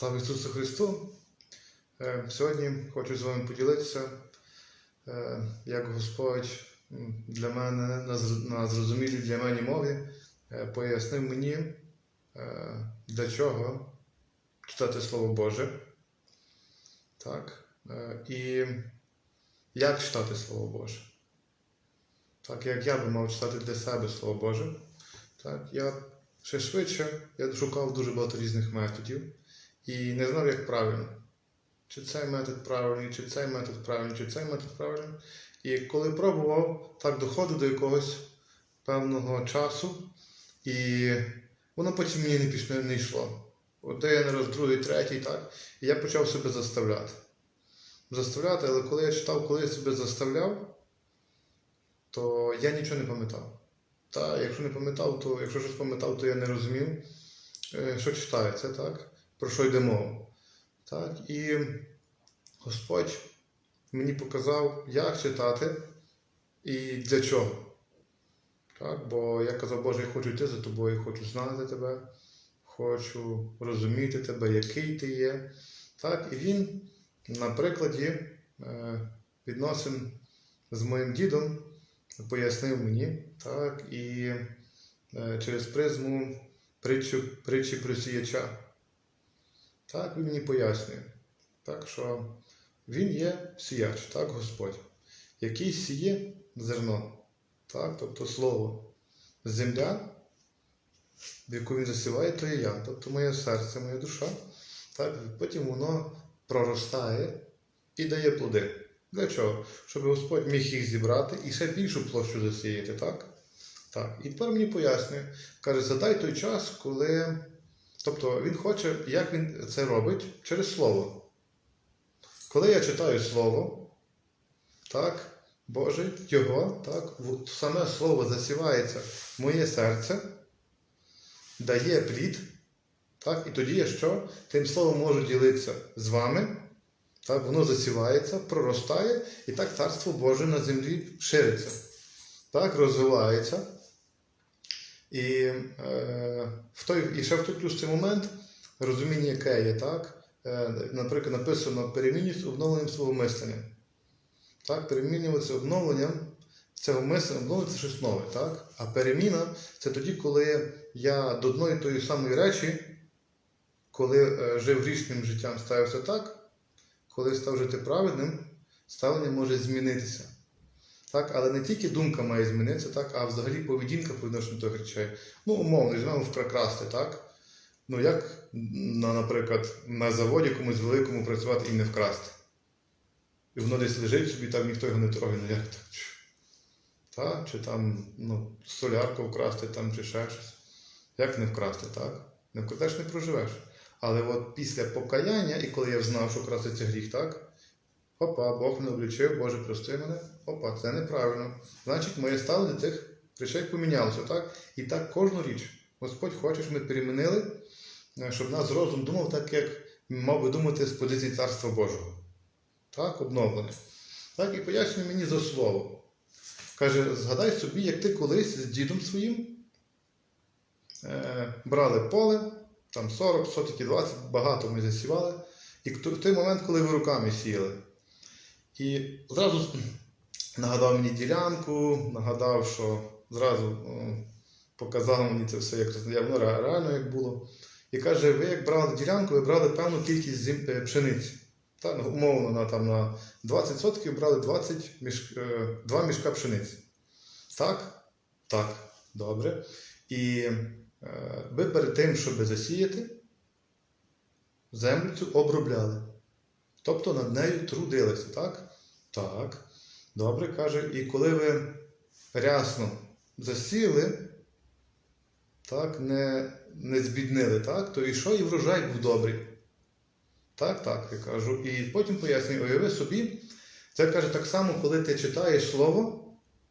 Слава Ісусу Христу! Е, Сьогодні хочу з вами поділитися, е, як Господь для мене на зрозумілій для мене мові е, пояснив мені, для чого читати Слово Боже. Так? І як читати Слово Боже. Так, як я би мав читати для себе Слово Боже. Так, я ще швидше я шукав дуже багато різних методів і не знав, як правильно. Чи цей метод правильний, чи цей метод правильний, чи цей метод правильний. І коли пробував, так доходив до якогось певного часу, і воно потім мені не пішло, не йшло. Один раз, другий, третій, так. І я почав себе заставляти. Заставляти, але коли я читав, коли я себе заставляв, то я нічого не пам'ятав. Та, якщо не пам'ятав, то якщо щось пам'ятав, то я не розумів, е, що читається, так? Про що йде мова. Так? І Господь мені показав, як читати і для чого. Так? Бо я казав, Боже, я хочу йти за тобою, хочу знати тебе, хочу розуміти тебе, який ти є. Так? І він на прикладі е, відносин з моїм дідом пояснив мені, так, і е, через призму притчу, притчі про сіяча. Так, він мені пояснює. Так, що він є сіяч, так, Господь, який сіє зерно, так, тобто слово. Земля, в яку він засіває, то є я, тобто моє серце, моя душа. Так, потім воно проростає і дає плоди. Для чого? Щоб Господь міг їх зібрати і ще більшу площу засіяти, так? Так. І тепер мені пояснює, каже, задай той час, коли. Тобто він хоче, як він це робить? Через слово. Коли я читаю слово, так, Боже, його, так, саме слово засівається в моє серце, дає плід, так, і тоді я що? Тим словом можу ділитися з вами. Так, воно засівається, проростає, і так Царство Боже на землі шириться, так, розвивається. І, е, в той, і ще в цей момент розуміння, яке є, так, е, наприклад, написано перемінюсь обновленням свого мислення. Так, перемінюватися обновленням цього мислення, обновлення це щось нове. Так? А переміна це тоді, коли я до одної тої самої речі, коли е, жив грішним життям, ставився так коли став жити праведним, ставлення може змінитися. Так? Але не тільки думка має змінитися, так? а взагалі поведінка по відношенню до речей. Ну, умовно, візьмемо вкрасти, так? Ну, як, на, наприклад, на заводі комусь великому працювати і не вкрасти. І воно десь лежить собі, там ніхто його не трогає, ну як так? Так? чи там ну, солярку вкрасти, там, чи ще щось. Як не вкрасти, так? Не вкрадеш, не проживеш. Але от після покаяння, і коли я знав, що красти це гріх, так? Опа, Бог мене облічив, Боже, прости мене. Опа, це неправильно. Значить, моє ставлення тих речей помінялося, так? І так кожну річ. Господь хоче, щоб ми перемінили, е, щоб нас розум думав так, як мав би думати з позиції Царства Божого. Так, обновлене. Так, і пояснює мені за слово. Каже, згадай собі, як ти колись з дідом своїм е, брали поле, там 40, сотики 20, багато ми засівали. І в той момент, коли ви руками сіяли. І зразу нагадав мені ділянку, нагадав, що зразу о, показав мені це все, як це реально як було. І каже, ви як брали ділянку, ви брали певну кількість е, пшениці. Та, ну, умовно, на, там, на 20 сотків брали 20 міш, е, 2 мішка пшениці. Так? Так, добре. І е, ви перед тим, щоб засіяти, землю цю обробляли. Тобто над нею трудилися, так? Так. Добре, каже, і коли ви рясно засіяли, так, не, не збіднили, так, то і що і врожай був добрий. Так, так, я кажу. І потім пояснюю, уяви собі, це каже так само, коли ти читаєш слово,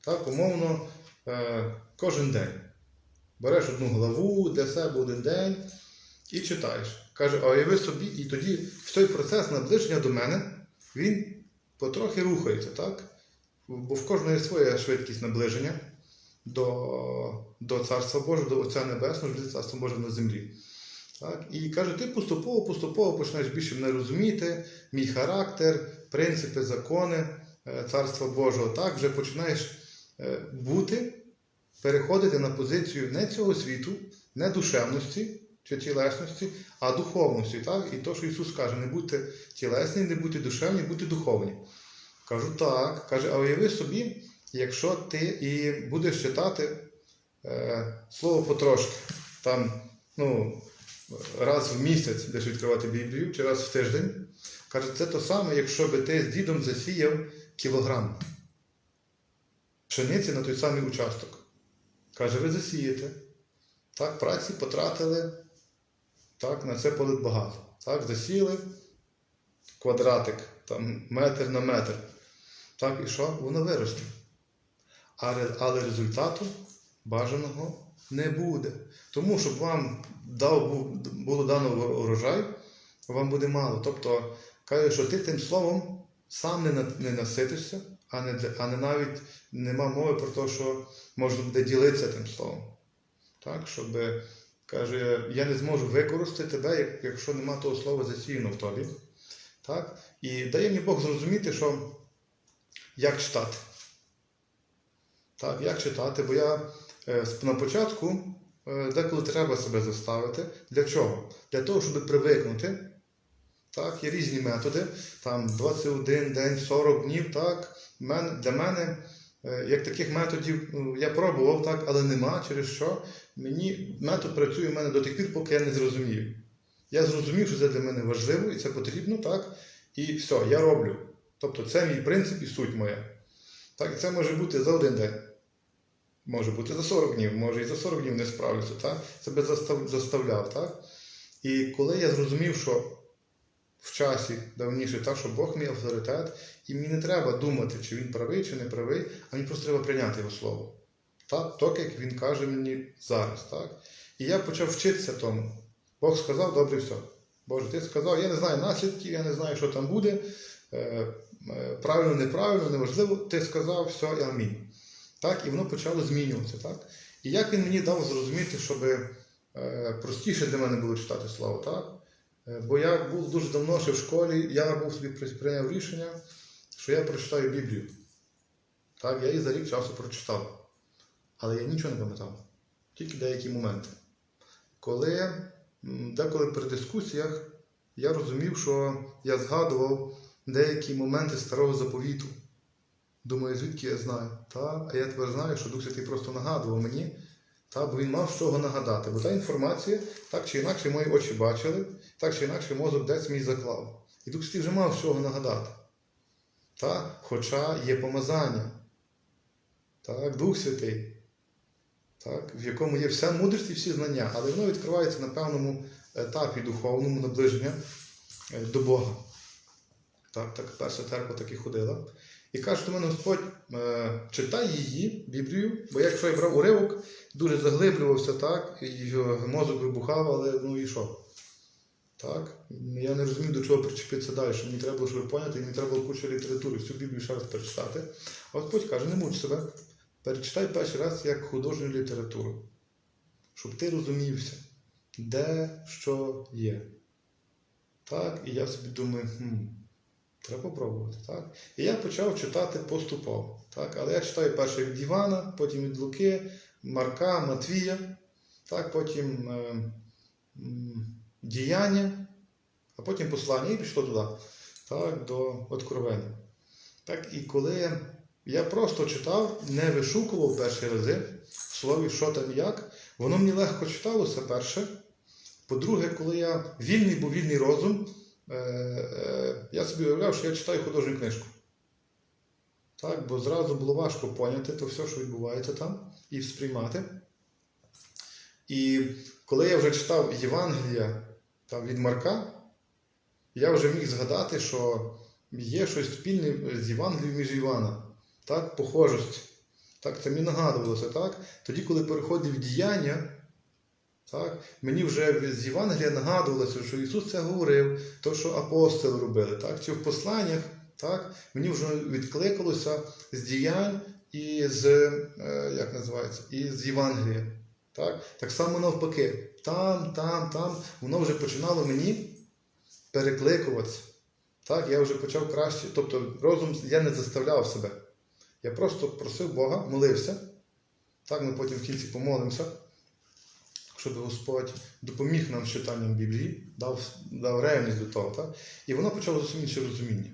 так, умовно, е, кожен день. Береш одну главу для себе один день і читаєш. Каже, а уяви собі, і тоді в той процес наближення до мене, він потрохи рухається, так? Бо в кожного є своя швидкість наближення до, до Царства Божого, до Отця Небесного, до Царства Божого на землі. Так? І каже, ти поступово, поступово починаєш більше мене розуміти, мій характер, принципи, закони е, Царства Божого. Так, вже починаєш е, бути, переходити на позицію не цього світу, не душевності чи тілесності, а духовності. Так? І то, що Ісус каже, не будьте тілесні, не будьте душевні, будьте духовні. Кажу так. Каже, а уяви собі, якщо ти і будеш читати е, слово потрошки, там, ну, раз в місяць будеш відкривати Біблію, чи раз в тиждень. Каже, це то саме, якщо би ти з дідом засіяв кілограм пшениці на той самий участок. Каже, ви засієте. Так, праці потратили, так, на це полит. Так, засіяли квадратик, там, метр на метр. Так, і що? Воно виросте. Але результату бажаного не буде. Тому, щоб вам дав, було дано урожай, вам буде мало. Тобто, каже, що ти тим словом сам не, не наситишся, а не, а не навіть нема мови про те, що можна буде ділитися тим словом. Так, щоб, каже, я не зможу використати тебе, якщо нема того слова засіяно в тобі. Так? І дає мені Бог зрозуміти, що як читати. Так, як читати, бо я е, на початку е, деколи треба себе заставити. Для чого? Для того, щоб привикнути. Так, є різні методи. Там 21 день, 40 днів. Так, для мене, е, як таких методів, ну, я пробував, так, але нема, через що мені метод працює в мене до тих пір, поки я не зрозумів. Я зрозумів, що це для мене важливо і це потрібно, так? І все, я роблю. Тобто це мій принцип і суть моя. Так, це може бути за один день. Може бути за 40 днів, може і за 40 днів не справлюся, так? Себе застав, заставляв, так? І коли я зрозумів, що в часі давніше, так, що Бог мій авторитет, і мені не треба думати, чи він правий, чи не правий, а мені просто треба прийняти його слово. Так, так як він каже мені зараз. Так? І я почав вчитися тому. Бог сказав, добре, все. Боже, ти сказав, я не знаю наслідків, я не знаю, що там буде. Е, е, правильно, неправильно, неважливо. Ти сказав, все, і амінь. Так, і воно почало змінюватися. Так? І як він мені дав зрозуміти, щоб е, простіше для мене було читати слово, так? Бо я був дуже давно ще в школі, я був собі прийняв рішення, що я прочитаю Біблію. Так, я її за рік часу прочитав. Але я нічого не пам'ятав, тільки деякі моменти. Коли деколи при дискусіях я розумів, що я згадував деякі моменти старого заповіту. Думаю, звідки я знаю? Та, а я тепер знаю, що Дух Святий просто нагадував мені, та, бо він мав з чого нагадати. Бо та інформація, так чи інакше мої очі бачили, так чи інакше мозок десь мій заклав. І Дух Святий вже мав з чого нагадати. Та, хоча є помазання. Так, Дух Святий так, в якому є вся мудрість і всі знання, але воно відкривається на певному етапі духовному наближення е, до Бога. Так, так перша церква так і ходила. І каже до мене Господь, е, читай її, Біблію, бо якщо я брав уривок, дуже заглиблювався, так, і мозок вибухав, але ну і що? Так? Я не розумів, до чого причепитися далі. Мені треба було, щоб поняти, мені треба було кучу літератури, всю Біблію ще раз перечитати. А Господь каже, не муч себе. Перечитай перший раз як художню літературу, щоб ти розумівся, де що є. Так, і я собі думаю, хм, треба попробувати. Так? І я почав читати поступово. Так? Але я читаю перше від Івана, потім від Луки, Марка, Матвія, так? потім е, м, діяння, а потім послання і пішло туди, так? до Откровення. Так, і коли я просто читав, не вишукував перші рази в слові, що там як. Воно мені легко читалося перше. По-друге, коли я вільний, був вільний розум, е, е, я собі уявляв, що я читаю художню книжку. Так, бо зразу було важко поняти то все, що відбувається там, і сприймати. І коли я вже читав Євангелія там, від Марка, я вже міг згадати, що є щось спільне з Євангелієм між Івана. Так, похожість. Так, це мені нагадувалося, так? Тоді, коли переходив діяння, так, мені вже з Євангелія нагадувалося, що Ісус це говорив, то, що апостоли робили, так? Чи в посланнях, так, мені вже відкликалося з діянь і з, е, як називається, і з Євангелія. Так? так само навпаки, там, там, там, воно вже починало мені перекликуватися. Так, я вже почав краще. Тобто розум я не заставляв себе. Я просто просив Бога, молився. Так, ми потім в кінці помолимося, щоб Господь допоміг нам з читанням Біблії, дав, дав ревність до того. Так? І воно почало зовсім інше розуміння.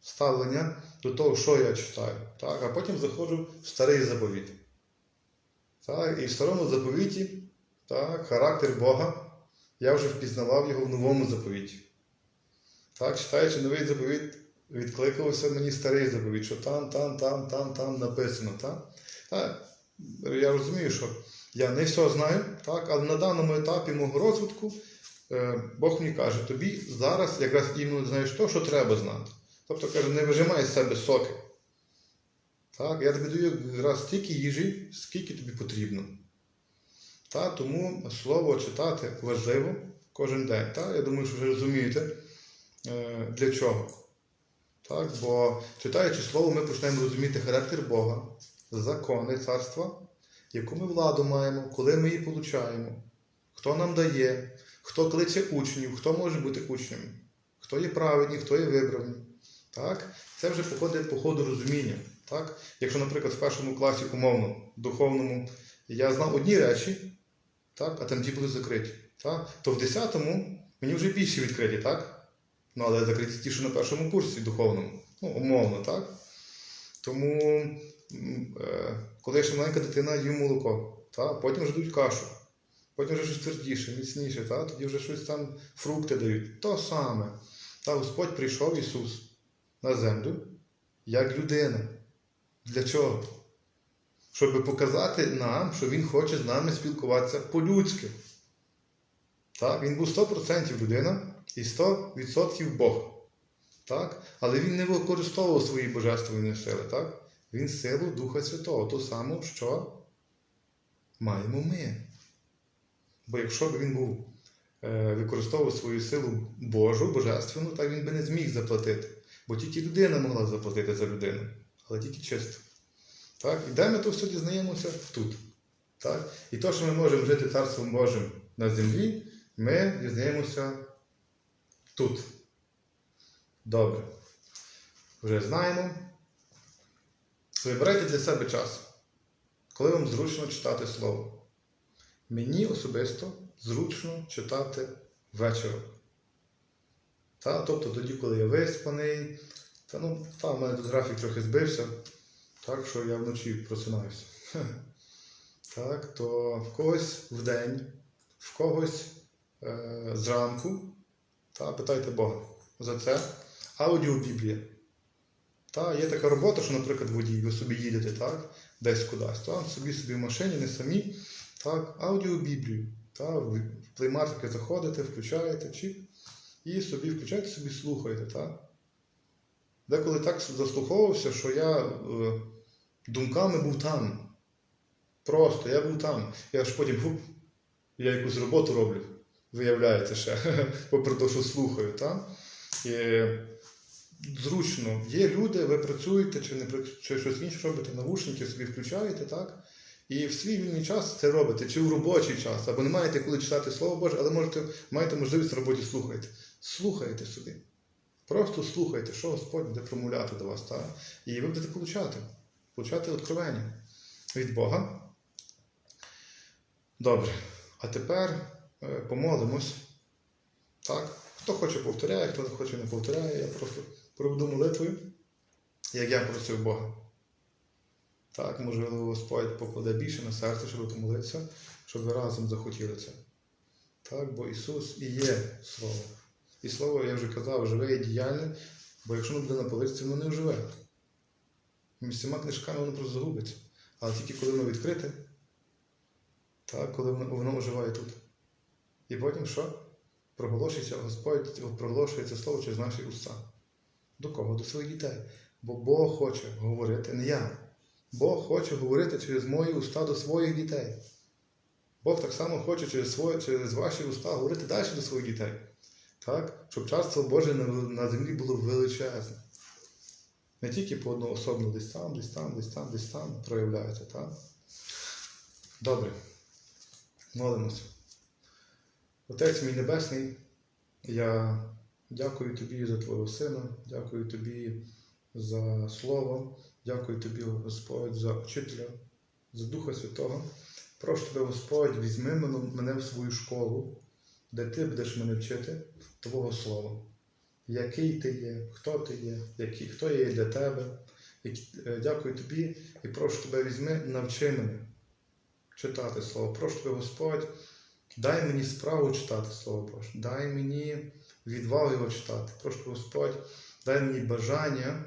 Ставлення до того, що я читаю. Так? А потім заходжу в старий заповіт. Так? І в старому заповіті так, характер Бога, я вже впізнавав його в новому заповіті. Так, читаючи новий заповіт, відкликався мені старий заповіт, що там, там, там, там, там написано. Так? Так, я розумію, що я не все знаю, так, але на даному етапі мого розвитку е, Бог мені каже, тобі зараз якраз іменно знаєш то, що треба знати. Тобто каже, не вижимай з себе соки. Так, я тобі даю якраз стільки їжі, скільки тобі потрібно. Та, тому слово читати важливо кожен день. Та? Я думаю, що ви розумієте, е, для чого. Так? Бо читаючи слово, ми почнемо розуміти характер Бога, закони царства, яку ми владу маємо, коли ми її получаємо, хто нам дає, хто кличе учнів, хто може бути учнями, хто є праведні, хто є вибрані. Так? Це вже походить по ходу розуміння. Так? Якщо, наприклад, в першому класі умовно, духовному, я знав одні речі, так? а там ті були закриті, так? то в 10-му мені вже більше відкриті, так? Ну, але закриті ті, що на першому курсі духовному, ну, умовно, так? Тому, е, коли ще маленька дитина, їм молоко, так? потім вже дають кашу, потім вже щось твердіше, міцніше, так? тоді вже щось там фрукти дають. То саме. Та Господь прийшов Ісус на землю як людина. Для чого? Щоб показати нам, що Він хоче з нами спілкуватися по-людськи. Він був 100% людина і 100% Бог. Так? Але він не використовував свої божественні сили. Так? Він силу Духа Святого, ту саму, що маємо ми. Бо якщо б він був е, використовував свою силу Божу, божественну, так він би не зміг заплатити. Бо тільки людина могла заплатити за людину, але тільки чисто. Так? І де ми то все дізнаємося? Тут. Так? І то, що ми можемо жити Царством Божим на землі, ми дізнаємося тут. Добре. Вже знаємо. Вибирайте для себе час, коли вам зручно читати слово. Мені особисто зручно читати вечором. Та, тобто тоді, коли я виспаний, та, ну, та, в мене тут графік трохи збився, так що я вночі просинаюся. Так, то в когось вдень, в когось е, зранку. Та, питайте Бога за це. Аудіобіблія. Та, є така робота, що, наприклад, водій, ви собі їдете так, десь кудись, та, собі собі в машині, не самі, так, аудіобіблію. Та, в плеймаркети заходите, включаєте чіп і собі включаєте, собі слухаєте. Та. Деколи так заслуховувався, що я е, думками був там. Просто я був там. Я аж потім хуп, я якусь роботу роблю, виявляється ще, попри те, що слухаю. Та? І, зручно. Є люди, ви працюєте чи не чи щось інше робите, навушники собі включаєте, так? І в свій вільний час це робите, чи в робочий час, або не маєте коли читати Слово Боже, але можете, маєте можливість на роботі слухати. Слухайте собі. Просто слухайте, що Господь буде промовляти до вас, так? І ви будете получати, получати откровення від Бога. Добре. А тепер помолимось. Так? Хто хоче повторяє, хто хоче не повторяє. Я просто проведу молитвою, як я просив Бога. Так, можливо, Господь покладе більше на серце, щоб помолитися, щоб ви разом захотіли це. Так, бо Ісус і є Слово. І Слово, я вже казав, живе і діяльне, бо якщо воно буде на полиці, воно не оживе. Між цими книжками воно просто загубиться. Але тільки коли воно відкрите, так, коли воно, воно оживає тут. І потім що? Проголошується Господь, проголошується Слово через наші уста. До кого? До своїх дітей. Бо Бог хоче говорити, не я. Бог хоче говорити через мої уста до своїх дітей. Бог так само хоче через, своє, через ваші уста говорити далі до своїх дітей. Так? Щоб царство Боже на, на землі було величезне. Не тільки по одноособно десь там, десь там, десь там, десь там проявляється. Так? Добре. Молимося. Отець мій Небесний, я дякую тобі за Твого Сина, дякую тобі за Слово, дякую тобі, Господь, за вчителя, за Духа Святого. Прошу тебе, Господь, візьми мене мене в свою школу, де ти будеш мене вчити Твого Слова. Який ти є, хто ти є, який, хто є для тебе. Е, Дякую тобі і прошу тебе, візьми, навчи мене читати Слово. Прошу тебе, Господь, дай мені справу читати Слово Боже, дай мені відвагу його читати. Прошу Господь, дай мені бажання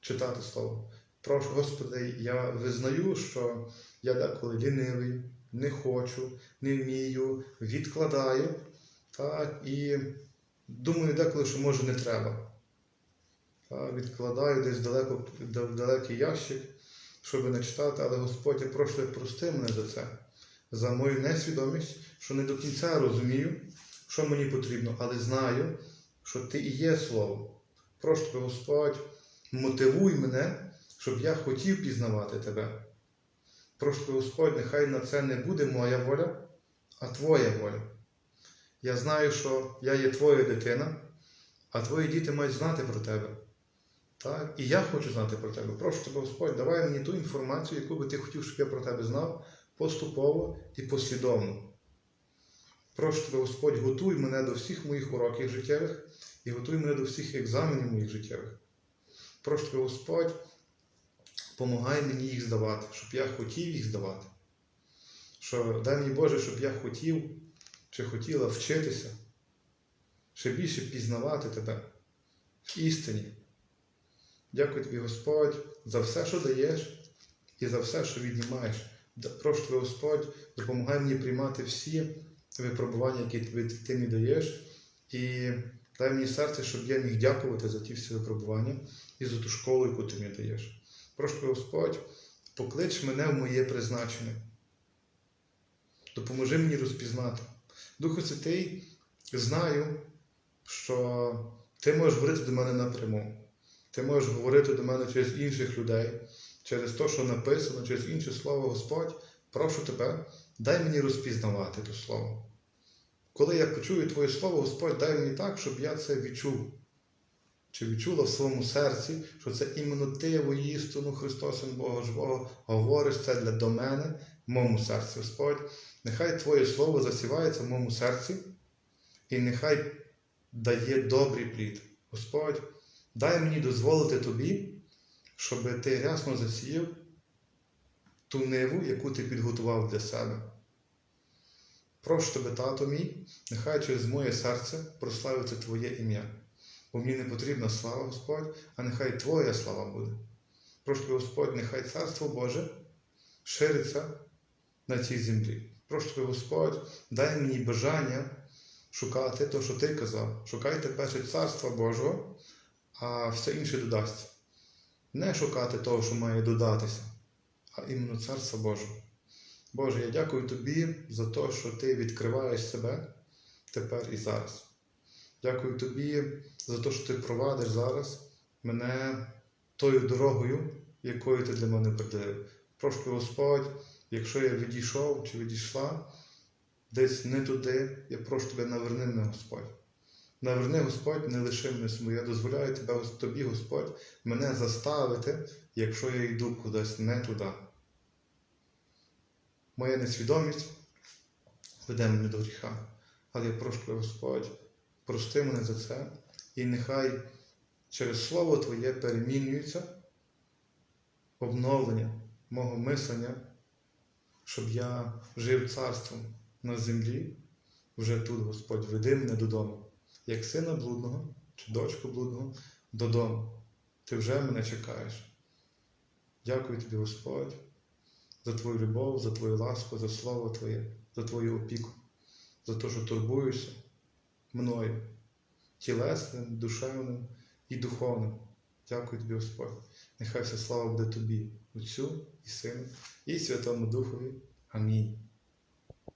читати Слово. Прошу, Господи, я визнаю, що я деколи лінивий, не хочу, не вмію, відкладаю. Так, і думаю деколи, що може не треба. Так, відкладаю десь далеко, в далекий ящик, щоб не читати, але Господь, я прошу прости мене за це, за мою несвідомість, що не до кінця розумію, що мені потрібно, але знаю, що ти і є Слово. Прошу тебе, Господь, мотивуй мене, щоб я хотів пізнавати тебе. Прошу тебе, Господь, нехай на це не буде моя воля, а Твоя воля. Я знаю, що я є твоя дитина, а твої діти мають знати про тебе. Так? І я хочу знати про тебе. Прошу тебе, Господь, давай мені ту інформацію, яку би ти хотів, щоб я про тебе знав, поступово і послідовно. Прошу тебе, Господь, готуй мене до всіх моїх уроків життєвих і готуй мене до всіх екзаменів моїх життєвих. Прошу тебе, Господь, помагай мені їх здавати, щоб я хотів їх здавати. Що дай мені Боже, щоб я хотів чи хотіла вчитися, ще більше пізнавати тебе в істині. Дякую тобі, Господь, за все, що даєш, і за все, що віднімаєш. Прошу тебе, Господь, допомагай мені приймати всі випробування, які ти мені даєш, і дай мені серце, щоб я міг дякувати за ті всі випробування і за ту школу, яку ти мені даєш. Прошу тебе, Господь, поклич мене в моє призначення. Допоможи мені розпізнати. Духу Святий, знаю, що ти можеш говорити до мене напряму. Ти можеш говорити до мене через інших людей, через те, що написано, через інше слово Господь. Прошу тебе, дай мені розпізнавати те слово. Коли я почую Твоє слово, Господь, дай мені так, щоб я це відчув. Чи відчула в своєму серці, що це іменно ти, воїстину, Христос, Син Бога Живого, говориш це для до мене, в моєму серці, Господь. Нехай Твоє Слово засівається в моєму серці, і нехай дає добрий плід. Господь, дай мені дозволити Тобі, щоб Ти рясно засіяв ту ниву, яку ти підготував для себе. Прошу тебе, тато мій, нехай через моє серце прославиться Твоє ім'я. Бо мені не потрібна слава, Господь, а нехай Твоя слава буде. Прошу тебе, Господь, нехай Царство Боже шириться на цій землі. Прошу тебе, Господь, дай мені бажання шукати те, що ти казав. Шукайте перше Царства Божого, а все інше додасться. Не шукати того, що має додатися, а іменно Царства Божого. Боже, я дякую Тобі за те, що Ти відкриваєш себе тепер і зараз. Дякую Тобі за те, що Ти провадиш зараз мене тою дорогою, якою ти для мене приділив. Прошу, Господь, якщо я відійшов чи відійшла десь не туди, я прошу тебе, наверни мене, Господь. Наверни, Господь, не лиши мене саму. Я дозволяю тебе, тобі, Господь, мене заставити, якщо я йду кудись не туди. Моя несвідомість веде мене до гріха. Але я прошу Господь, прости мене за це, і нехай через Слово Твоє перемінюється обновлення мого мислення, щоб я жив царством на землі, вже тут, Господь, веди мене додому, як сина блудного чи дочку блудного додому. Ти вже мене чекаєш. Дякую тобі, Господь, за Твою любов, за Твою ласку, за Слово Твоє, за Твою опіку, за те, що турбуєшся мною, тілесним, душевним і духовним. Дякую тобі, Господь. Нехай вся слава буде тобі, Отцю і Сину, і Святому Духові. Амінь.